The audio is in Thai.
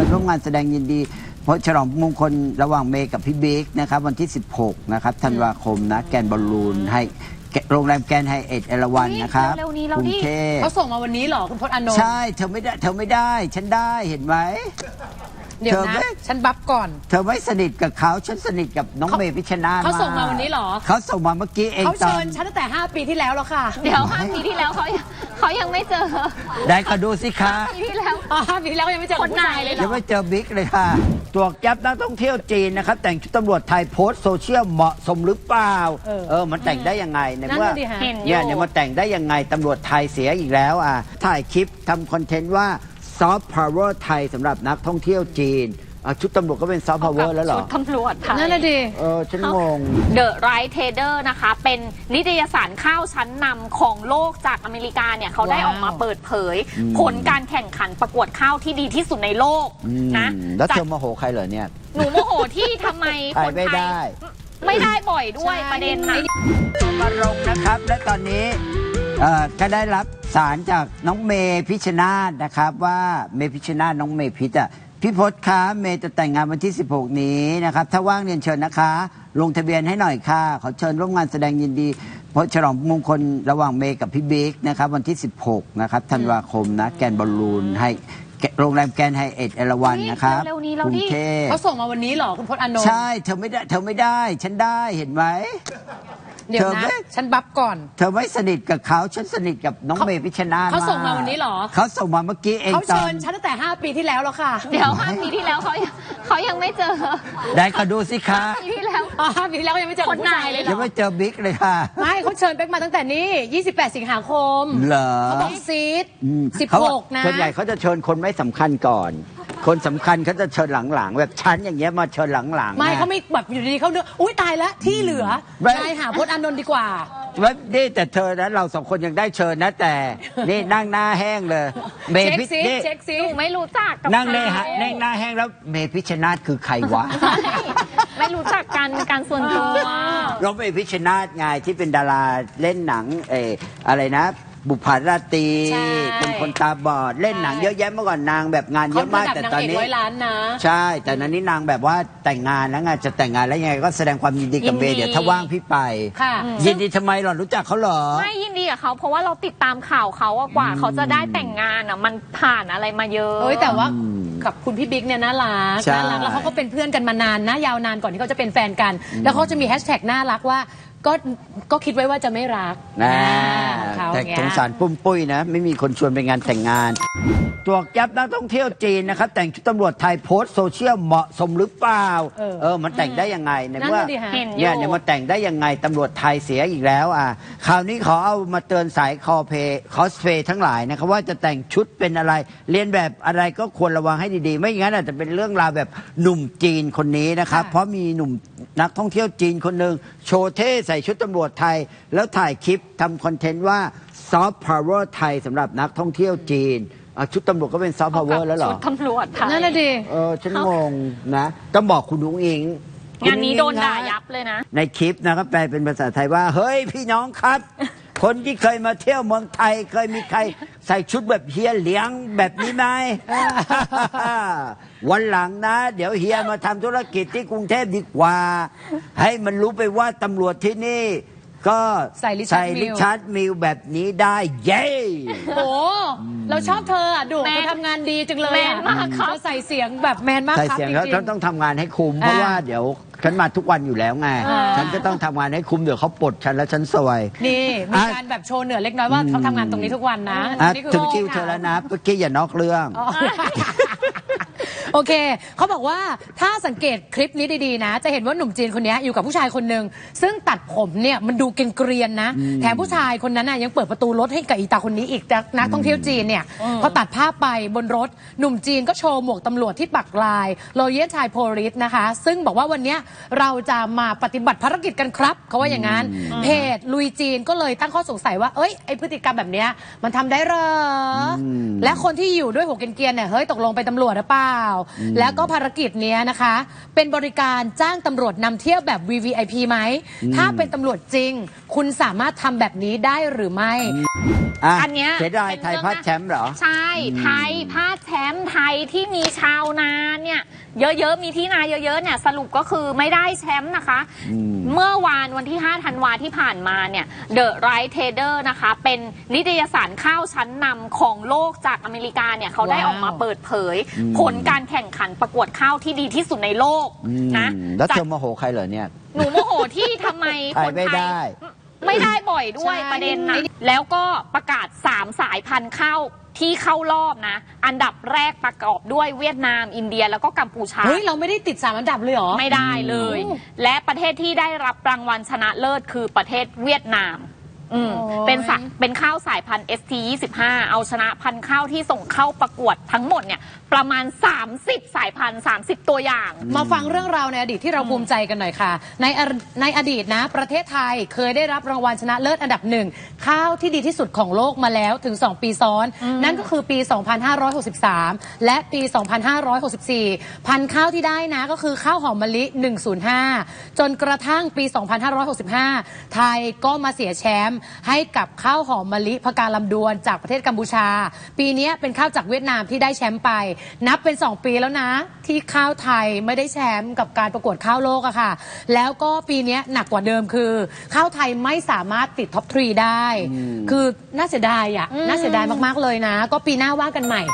ชิญร่วมงานแสดงยินดี เพราะฉลองมงคลระหว่างเมย์กับพี่บิ๊กนะครับวันที่ 16 นะครับธันวาคมนะแกรนด์บอลลูนให้แกโรงแรมแกรนด์ไฮเอทเอราวันนะครับเร็วๆนี้เรากรุดิงเทพเขาส่งมาวันนี้เหรอคุณพจน์อานนท์ ใช่เธอไม่ได้เธอไม่ได้ ฉันได้เห็นไหม เดี๋ยวเธอนะไม่ฉันบัฟก่อน เธอไม่สนิทกับเขาฉันสนิทกับน้องเขาเมย์พิชชนาธิ์เขาส่งมาวันนี้เหรอ เขาส่งมาเมื่อกี้เองเขาตอเชิญนฉันตั้งแต่ 5 ปีที่แล้วแล้วค่ะเดี๋ยวห้าปีที่แล้วเขายังเขายังไม่เจอได้ก็ดูสิคะปีที่แล้ว อ๋อห้าปีที่แล้วก็ยังไม่เจอคนไหนผู้ชายเลยเหรยังอไม่เจอบิ๊กเลยค่ะ ตัวแก๊ปนักท่องเที่ยวจีนนะครับ แต่งชุดตำรวจไทยโพสต์โซเชียลเหมาะสมหรือเปล่า เออมันแต่งได้ยังไงในนั่นเมื่อ น่ะดิฮะ เห็นอยู่ เนี่ยเนี่ยมันแต่งได้ยังไงตำรวจไทยเสียอีกแล้วอะถ่ายคลิปทำคอนเทนต์ว่า ซอฟต์พาวเวอร์ไทยสำหรับนักท่องเที่ยวจีนอะชุดตำรวจก็เป็นซอฟต์พาวเวอร์แล้วเหรอ ชุดตำรวจไทย นั่นน่ะดิ เออ ฉันงง The Right Trader นะคะ เป็นนิตยสารข้าวชั้นนำของโลกจากอเมริกาเนี่ยเขาได้ว้าว ออกมาเปิดเผยอืมผลการแข่งขันประกวดข้าวที่ดีที่สุดในโลกอืมนะแล้วจัเธดอโมโหใครเหรอเนี่ย หนูโมโหที่ทำไมถ่าคยนไม่ไทได้ ย ไม่ได้บ่อยด้วยใช่ ประเด็นนะ มาลงนะครับ และตอนนี้ เอ่อก็ได้รับสารจากน้องเมพิชชนาธนะครับว่าเมพิชชนาธน้องเมพิชอะพี่พศคะเมย์จะแต่งงานวันที่ 16 นี้นะครับ ถ้าว่างเรียนเชิญนะคะ ลงทะเบียนให้หน่อยค่ะ ขอเชิญร่วมงานแสดงยินดีเพราะฉลองมงคลระหว่างเมย์กับพี่บิ๊กนะครับ วันที่ 16 นะครับธันวาคมนะ แกรนด์บอลลูนให้แกโรงแรมแกรนด์ไฮเอทเอราวันนะครับเร็วๆนี้เรากรุดิงเทพเขาส่งมาวันนี้เหรอคุณพจน์อานนท์ใช่เธอไม่ได้เธอไม่ได้ ฉันได้เห็นไหม เดี๋ยวเธอนะไม่ฉันบัฟก่อน เธอไม่สนิทกับเขาฉันสนิทกับน้องเขาเมย์พิชชนาธิ์เขาส่งมาวันนี้เหรอเขาส่งมาเมื่อกี้เองเขาตอเชิญนฉันตั้งแต่ 5 ปีที่แล้วแล้วค่ะ เดี๋ยวห้าปีที่แล้วเขายัง เขายังไม่เจอได้ก็ดูสิคะปีที่แล้ว อ๋อห้าปีที่แล้วก็ยังไม่เจอคนไหนผู้ชายเลยเหรยังอไม่เจอบิ๊กเลยค่ะ ไม่เขาเชิญเป็กมาตั้งแต่นี้ 28 สิงหาคมเหรอ เขาบอกซีดอืมเขาบอก16 นะส่วนใหญ่เขาจะเชิญคนไม่สำคัญก่อน คนสำคัญเขาจะเชิญหลังๆ แบบฉันอย่างเงี้ยมาเชิญหลังๆไม่นะ เขาไม่แบบอยู่ดีๆเขาเนื้ออุ้ยตายแล้วที่เหลือไม่ นายหาพจน์อานนท์ดีกว่า ว่านี่แต่เธอนะเราสองคนยังได้เชิญนะแต่ นี่นั่งหน้าแห้งเลย เมย์เช็คพิชซินี่เช็คซิ หนูไม่รู้จักกับนั่งในเขาฮะนั่งหน้าแห้งแล้วเมย์พิชชนาธิ์คือใครวะใช่ไม่รู้จักกันการส่วนตัวน้องเมย์พิชชนาธิ์ไงที่เป็นดาราเล่นหนังเอออะไรนะ บุพภาราตรีใช่ เป็นคนตาบอดเล่นหนังเยอะแยะเมื่อก่อนนางแบบงานเยเขาอะระมากดับแต่นางตอนเอกนี้ ร้อยล้านนะ ใช่ แต่นั้นนี่นางแบบว่าแต่งงานแล้วไงจะแต่งงานแล้วยังไงก็แสดงความยินดีกับเมย์ยินดีเดี๋ยวถ้าว่างพี่ไป ค่ะ ยินดีทำไมหรอรู้จักเขาเหรอ ไม่ยินดีกับเขาเพราะว่าเราติดตามข่าวเขาอะกว่าเขาจะได้แต่งงานอะมันผ่านอะไรมาเยอะ เอ้ยแต่ว่าอืม กับคุณพี่บิ๊กเนี่ยน่ารักใช่ น่ารักแล้วเขาก็เป็นเพื่อนกันมานานนะยาวนานก่อนที่เขาจะเป็นแฟนกัน แล้วเขาจะมีแฮชแท็กน่ารักว่าก็ก็คิดไว้ว่าจะไม่รักนะเขาแต่เงี้ย สงสารปุ้มปุ้ยนะ ไม่มีคนชวนไปงานแต่งงาน ตัวแก๊ปนักท่องเที่ยวจีนนะครับ แต่งชุดตำรวจไทยโพสต์โซเชียลเหมาะสมหรือเปล่า เออมันแต่งได้ยังไงในนั่นเมื่อน่ะดิฮะ เห็นอเนี่ยยู่ เนี่ยมันแต่งได้ยังไงตำรวจไทยเสียอีกแล้วอะคราวนี้ขอเอามาเตือนสายคอเพคอสเพย์ทั้งหลายนะครับว่าจะแต่งชุดเป็นอะไร เรียนแบบอะไรก็ควรระวังให้ดีๆ ไม่อย่างนั้นอาจจะเป็นเรื่องราวแบบหนุ่มจีนคนนี้นะครับค่ะเพราะมีหนุ่มนักท่องเที่ยวจีนคนหนึ่งโชว์เท่ใส่ชุดตำรวจไทย แล้วถ่ายคลิปทำคอนเทนต์ว่าซอฟต์พาวเวอร์ไทยสำหรับนักท่องเที่ยวจีน อะชุดตำรวจก็เป็นซอฟต์พาวเวอร์แล้วเหรอ ชุดตำรวจไทยนั่นน่ะดิ เออฉันงงนะ ต้องบอกคุณนุ้งอิงงานนี้โดนด่าคุณยับเลยนะ ในคลิปนะครับแปลเป็นภาษาไทยว่า เฮ้ยพี่น้องครับ คนที่เคยมาเที่ยวเมืองไทย เคยมีใครใส่ชุดแบบเฮียเหลียงแบบนี้ไหม วันหลังนะ เดี๋ยวเฮียมาทำธุรกิจที่กรุงเทพดีกว่า ให้มันรู้ไปว่าตำรวจที่นี่ ก็ใส่ริชาร์ดมิลริชาร์ดมิลแบบนี้ได้เย้ โอ้เราชอบเธออะดุแมนเธอทำงานดีจังเลยแมอะนมากครับ เธอใส่เสียงแบบแมนมากใส่ครับเสียงจเขาริงฉันต้องทำงานให้คุ้มเพราะอ่าว่าเดี๋ยวฉันมาทุกวันอยู่แล้วไง อ่า ฉันก็ต้องทำงานให้คุ้มเดี๋ยวเขาปลดฉันแล้วฉันสวยๆนี่มีการแบบโชว์เหนือเล็กน้อยว่าเขาทำงานตรงนี้ทุกวันนะอะนี่คือถึงคิวเธอแล้วนะเมื่อกี้อย่านอกเรื่อง อ๋อ โอเค เขาบอกว่าถ้าสังเกตคลิปนี้ดีๆนะ จะเห็นว่าหนุ่มจีนคนนี้อยู่กับผู้ชายคนหนึ่งซึ่งตัดผมเนี่ยมันดูเกรียนๆนะ แถมผู้ชายคนนั้นน่ะยังเปิดประตูรถให้กับอีตาคนนี้อีกจากนักท่องเที่ยวจีนเนี่ยพอตัดภาพไปบนรถหนุ่มจีนก็โชว์หมวกตำรวจที่ปักลายโรเยนชายโพลิสนะคะ ซึ่งบอกว่าวันเนี้ยเราจะมาปฏิบัติภารกิจกันครับเขาว่าอย่างนั้นเพจลุยจีนก็เลยตั้งข้อสงสัยว่าเอ้ยไอพฤติกรรมแบบเนี้ยมันทำได้เหรออม และคนที่อยู่ด้วยหัวเกรียนๆเนี่ยเฮ้ยตกลงเป็นตำรวจหรือเปล่า แล้วก็ภารกิจเนี้ยนะคะ เป็นบริการจ้างตำรวจนำเที่ยวแบบ VVIP ไหม ถ้าเป็นตำรวจจริง คุณสามารถทำแบบนี้ได้หรือไม่อะอันเนี้ยเสียดายเป็นไทยเรื่องพลาดน่าแชมป์เหรอ ใช่ ไทยพลาดแชมป์ไทยที่มีชาวนาเนี่ย เยอะๆ มีที่นาเยอะๆ เนี่ยสรุปก็คือไม่ได้แชมป์นะคะ เมื่อวานวันที่ 5 ธันวาที่ผ่านมาเนี่ย The Right Trader นะคะ เป็นนิตยสารข้าวชั้นนำของโลกจากอเมริกาเนี่ยเขาได้ว้าวออกมาเปิดเผย ผลการแข่งขันประกวดข้าวที่ดีที่สุดในโลกอืมนะแล้วจัเธดอโมโหใครเหรอเนี่ย หนูโมโหที่ทำไมไทคยนไม่ไทได้ยไม่ได้บ่อยด้วยใช่ประเด็นนะแล้วก็ประกาศ 3 สายพันธุ์ข้าว ที่เข้ารอบนะ อันดับแรกประกอบด้วยเวียดนาม อินเดียแล้วก็กัมพูชา เฮ้ย เราไม่ได้ติดสามอันดับเลยเหรอ ไม่ได้เลยอืมและประเทศที่ได้รับรางวัลชนะเลิศคือประเทศเวียดนาม อืมโอ้ยเป็นสายเป็นข้าวสายพันธุ์ ST 25เอาชนะพันธุ์ข้าวที่ส่งเข้าประกวดทั้งหมดเนี่ยประมาณ 30 สายพันธุ์ 30 ตัวอย่าง มาฟังเรื่องราวในอดีตที่เราภูมิใจกันหน่อยค่ะ ในอในอดีตนะ ประเทศไทยเคยได้รับรางวัลชนะเลิศอันดับหนึ่งข้าวที่ดีที่สุดของโลกมาแล้วถึง 2 ปีซ้อน นั่นก็คือปี 2563 และปี 2564 พันธุ์ข้าวที่ได้นะก็คือข้าวหอมมะลิ 105 จนกระทั่งปี 2565 ไทยก็มาเสียแชมป์ให้กับข้าวหอมมะลิพกาลำดวนจากประเทศกัมพูชา ปีนี้เป็นข้าวจากเวียดนามที่ได้แชมป์ไป นับเป็น 2 ปีแล้วนะ ที่ข้าวไทยไม่ได้แชมป์กับการประกวดข้าวโลกอะค่ะ แล้วก็ปีนี้หนักกว่าเดิมคือ ข้าวไทยไม่สามารถติดท็อปทรีได้ คือน่าเสียดายอะน่าเสียดายมากๆเลยนะ ก็ปีหน้าว่ากันใหม่